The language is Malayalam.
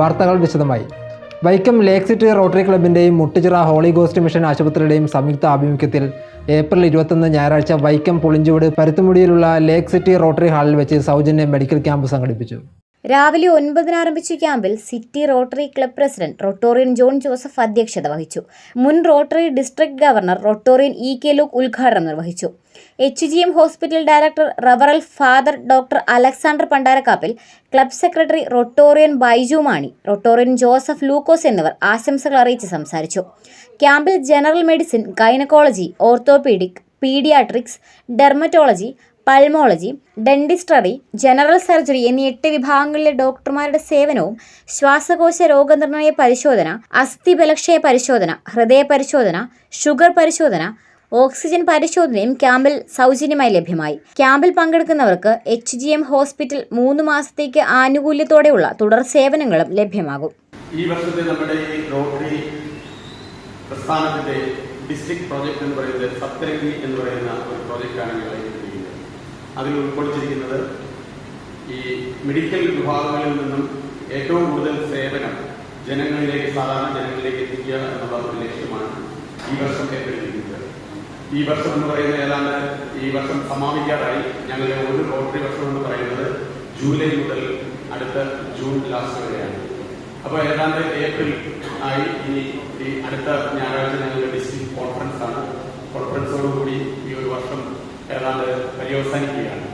വാർത്തകൾ വിശദമായി. വൈക്കം ലേക്ക് സിറ്റി റോട്ടറി ക്ലബിന്റെയും മുട്ടുചിറ ഹോളി ഗോസ്റ്റ് മിഷൻ ആശുപത്രിയുടെയും സംയുക്ത ആഭിമുഖ്യത്തിൽ ഏപ്രിൽ ഇരുപത്തൊന്ന് ഞായറാഴ്ച വൈക്കം പുളിഞ്ചുവട് പരുത്തുമുടിയിലുള്ള ലേക്ക് സിറ്റി റോട്ടറി ഹാളിൽ വെച്ച് സൗജന്യ മെഡിക്കൽ ക്യാമ്പ് സംഘടിപ്പിച്ചു. രാവിലെ ഒൻപതിന് ആരംഭിച്ച ക്യാമ്പിൽ City Rotary club president Rotarian John Joseph അധ്യക്ഷത വഹിച്ചു. മുൻ Rotary district governor Rotarian E K Luke ഉദ്ഘാടനം നിർവഹിച്ചു. H G M hospital director റവറൽ father doctor Alexander Pandarakappil club secretary Rotarian Baiju Mani Rotarian Joseph Lukose എന്നിവർ ആശംസകൾ അറിയിച്ച് സംസാരിച്ചു. ക്യാമ്പിൽ general medicine gynaecology orthopaedic paediatrics dermatology pulmonology dentistry general surgery എന്നീ എട്ട് വിഭാഗങ്ങളിലെ ഡോക്ടർമാരുടെ സേവനവും ശ്വാസകോശ രോഗനിർണയ പരിശോധന അസ്ഥിബലക്ഷയ പരിശോധന ഹൃദയ പരിശോധന ഷുഗർ പരിശോധന ഓക്സിജൻ പരിശോധനയും ക്യാമ്പിൽ സൗജന്യമായി ലഭ്യമായി. ക്യാമ്പിൽ പങ്കെടുക്കുന്നവർക്ക് എച്ച് ജി എം ഹോസ്പിറ്റൽ മൂന്ന് മാസത്തേക്ക് ആനുകൂല്യത്തോടെയുള്ള തുടർ സേവനങ്ങളും ലഭ്യമാകും. ഈ വർഷത്തെ നമ്മുടെ റോട്ടറി പ്രസ്ഥാനത്തിന്റെ ഡിസ്ട്രിക്ട് പ്രോജക്റ്റ് എന്ന് പറയുന്നത് സപ്തരംഗി എന്ന് പറയുന്ന ഒരു പ്രോജക്റ്റാണ് ഞങ്ങൾ അതിൽ ഉൾക്കൊള്ളിച്ചിരിക്കുന്നത് ഈ മെഡിക്കൽ വിഭാഗങ്ങളിൽ നിന്നും ഏറ്റവും കൂടുതൽ സേവനം ജനങ്ങളിലേക്ക് സാധാരണ ജനങ്ങളിലേക്ക് എത്തിക്കുക എന്നുള്ള ഒരു ലക്ഷ്യമാണ് ഈ വർഷം ഏറ്റെടുത്തിരിക്കുന്നത്. ഈ വർഷം എന്ന് പറയുന്നത് ഏതാണ്ട് ഈ വർഷം സമാപിക്കാറായി ഞങ്ങളുടെ ഒരു റോട്ടറി വർഷം എന്ന് പറയുന്നത് ജൂലൈ മുതൽ അടുത്ത ജൂൺ ലാസ്റ്റ് വരെയാണ്. അപ്പോൾ ഏതാണ്ട് ഏപ്രിൽ ആയി ഇനി ഈ അടുത്ത ഞായറാഴ്ച ഞങ്ങളുടെ ഡിസ്ട്രിക്ട് കോൺഫറൻസ് ആണ്. ഏതാണ്ട് പര്യവസാനിക്കുകയാണ്